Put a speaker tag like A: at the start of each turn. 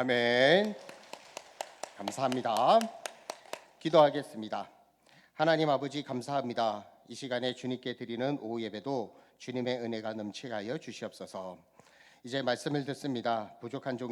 A: 아멘. 감사합니다. 기도하겠습니다. 하나님 아버지 감사합니다. 이 시간에 주님께 드리는 오후 예배도 주님의 은혜가 넘치게 하여 주시옵소서. 이제 말씀을 듣습니다. 부족한 종